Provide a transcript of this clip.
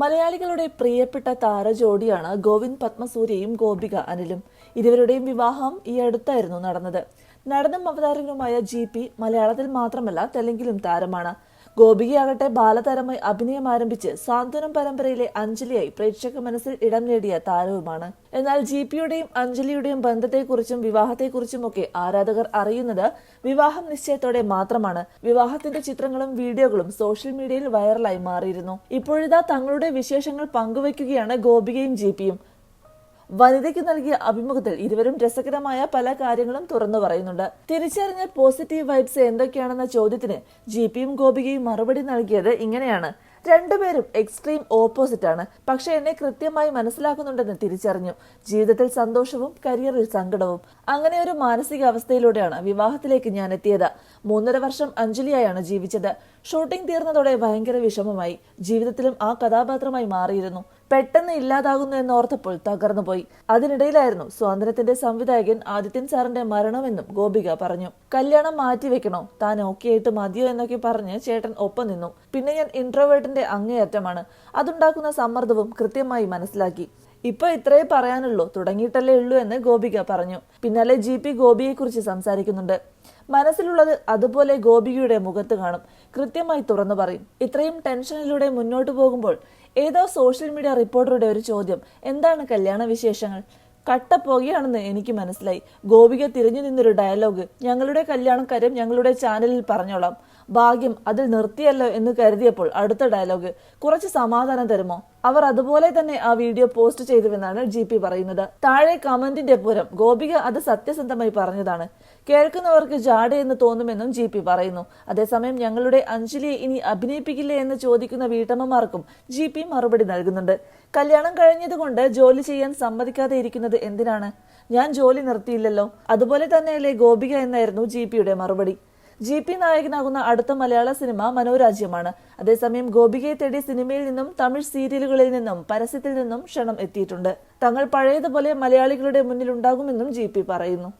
മലയാളികളുടെ പ്രിയപ്പെട്ട താരജോഡിയാണ് ഗോവിന്ദ് പത്മസൂര്യയും ഗോപിക അനിലും. ഇരുവരുടെയും വിവാഹം ഈ അടുത്തായിരുന്നു നടന്നത്. നടനും അവതാരകനുമായ ജി പി മലയാളത്തിൽ മാത്രമല്ല തെലുങ്കിലും താരമാണ്. ഗോപികയാകട്ടെ ബാലതാരമായി അഭിനയം ആരംഭിച്ച് സാന്ത്വനം പരമ്പരയിലെ അഞ്ജലിയായി പ്രേക്ഷക മനസ്സിൽ ഇടം നേടിയ താരവുമാണ്. എന്നാൽ ജി പിയുടെയും അഞ്ജലിയുടെയും ബന്ധത്തെക്കുറിച്ചും വിവാഹത്തെക്കുറിച്ചുമൊക്കെ ആരാധകർ അറിയുന്നത് വിവാഹം നിശ്ചയത്തോടെ മാത്രമാണ്. വിവാഹത്തിന്റെ ചിത്രങ്ങളും വീഡിയോകളും സോഷ്യൽ മീഡിയയിൽ വൈറലായി മാറിയിരുന്നു. ഇപ്പോഴിതാ തങ്ങളുടെ വിശേഷങ്ങൾ പങ്കുവയ്ക്കുകയാണ് ഗോപികയും ജി പിയും വനിതയ്ക്ക് നൽകിയ അഭിമുഖത്തിൽ ഇരുവരും രസകരമായ പല കാര്യങ്ങളും തുറന്നു പറയുന്നുണ്ട്. തിരിച്ചറിഞ്ഞ പോസിറ്റീവ് വൈബ്സ് എന്തൊക്കെയാണെന്ന ചോദ്യത്തിന് ജി പിയും ഗോപികയും മറുപടി നൽകിയത് ഇങ്ങനെയാണ്. രണ്ടുപേരും എക്സ്ട്രീം ഓപ്പോസിറ്റ് ആണ്. പക്ഷെ എന്നെ കൃത്യമായി മനസ്സിലാക്കുന്നുണ്ടെന്ന് തിരിച്ചറിഞ്ഞു. ജീവിതത്തിൽ സന്തോഷവും കരിയറിൽ സങ്കടവും. അങ്ങനെ ഒരു മാനസികാവസ്ഥയിലൂടെയാണ് വിവാഹത്തിലേക്ക് ഞാൻ എത്തിയത്. മൂന്നര വർഷം അഞ്ജലിയായാണ് ജീവിച്ചത്. ഷൂട്ടിംഗ് തീർന്നതോടെ ഭയങ്കര വിഷമമായി. ജീവിതത്തിലും ആ കഥാപാത്രമായി മാറിയിരുന്നു. പെട്ടെന്ന് ഇല്ലാതാകുന്നു എന്നോർത്തപ്പോൾ തകർന്നുപോയി അതിനിടയിലായിരുന്നു സ്വാതന്ത്ര്യത്തിന്റെ സംവിധായകൻ ആദിത്യൻ സാറിന്റെ മരണമെന്നും ഗോപിക പറഞ്ഞു. കല്യാണം മാറ്റിവെക്കണോ? താൻ ഓക്കെ ആയിട്ട് മതിയോ എന്നൊക്കെ പറഞ്ഞ് ചേട്ടൻ ഒപ്പം നിന്നു. പിന്നെ ഞാൻ ഇൻട്രോവേർട്ടിന്റെ അങ്ങേയറ്റമാണ്. അതുണ്ടാക്കുന്ന സമ്മർദ്ദവും കൃത്യമായി മനസ്സിലാക്കി. ഇപ്പൊ ഇത്രേ പറയാനുള്ളൂ. തുടങ്ങിയിട്ടല്ലേ ഉള്ളൂ എന്ന് ഗോപിക പറഞ്ഞു. പിന്നാലെ ജി പി ഗോപിയെ കുറിച്ച് സംസാരിക്കുന്നുണ്ട്. മനസ്സിലുള്ളത് അതുപോലെ ഗോപികയുടെ മുഖത്ത് കാണും. കൃത്യമായി തുറന്നു പറയും. ഇത്രയും ടെൻഷനിലൂടെ മുന്നോട്ട് പോകുമ്പോൾ ഏതോ സോഷ്യൽ മീഡിയ റിപ്പോർട്ടറുടെ ഒരു ചോദ്യം. എന്താണ് കല്യാണ വിശേഷങ്ങൾ? കട്ടപ്പോകുകയാണെന്ന് എനിക്ക് മനസ്സിലായി. ഗോപിക തിരിഞ്ഞു നിന്നൊരു ഡയലോഗ്. ഞങ്ങളുടെ കല്യാണം കല്യാണക്കാര്യം ഞങ്ങളുടെ ചാനലിൽ പറഞ്ഞോളാം. ഭാഗ്യം അതിൽ നിർത്തിയല്ലോ എന്ന് കരുതിയപ്പോൾ അടുത്ത ഡയലോഗ്. കുറച്ച് സമാധാനം തരുമോ? അവർ അതുപോലെ തന്നെ ആ വീഡിയോ പോസ്റ്റ് ചെയ്തുവെന്നാണ് ജി പി പറയുന്നത്. താഴെ കമന്റിന്റെ പുരം ഗോപിക അത് സത്യസന്ധമായി പറഞ്ഞതാണ്. കേൾക്കുന്നവർക്ക് ജാടയെന്ന് തോന്നുമെന്നും ജി പി പറയുന്നു. അതേസമയം ഞങ്ങളുടെ അഞ്ജലിയെ ഇനി അഭിനയിപ്പിക്കില്ലേ എന്ന് ചോദിക്കുന്ന വീട്ടമ്മമാർക്കും ജി പി മറുപടി നൽകുന്നുണ്ട്. കല്യാണം കഴിഞ്ഞതുകൊണ്ട് ജോലി ചെയ്യാൻ സമ്മതിക്കാതെ ഇരിക്കുന്നത് എന്തിനാണ്? ഞാൻ ജോലി നിർത്തിയില്ലല്ലോ. അതുപോലെ തന്നെയല്ലേ ഗോപിക എന്നായിരുന്നു ജി പിയുടെ മറുപടി. ജി പി നായകനാകുന്ന അടുത്ത മലയാള സിനിമ മനോരാജ്യമാണ്. അതേസമയം ഗോപികയെ തേടി സിനിമയിൽ നിന്നും തമിഴ് സീരിയലുകളിൽ നിന്നും പരസ്യത്തിൽ നിന്നും ക്ഷണം എത്തിയിട്ടുണ്ട്. തങ്ങൾ പഴയതുപോലെ മലയാളികളുടെ മുന്നിൽ ഉണ്ടാകുമെന്നും ജി പി പറയുന്നു.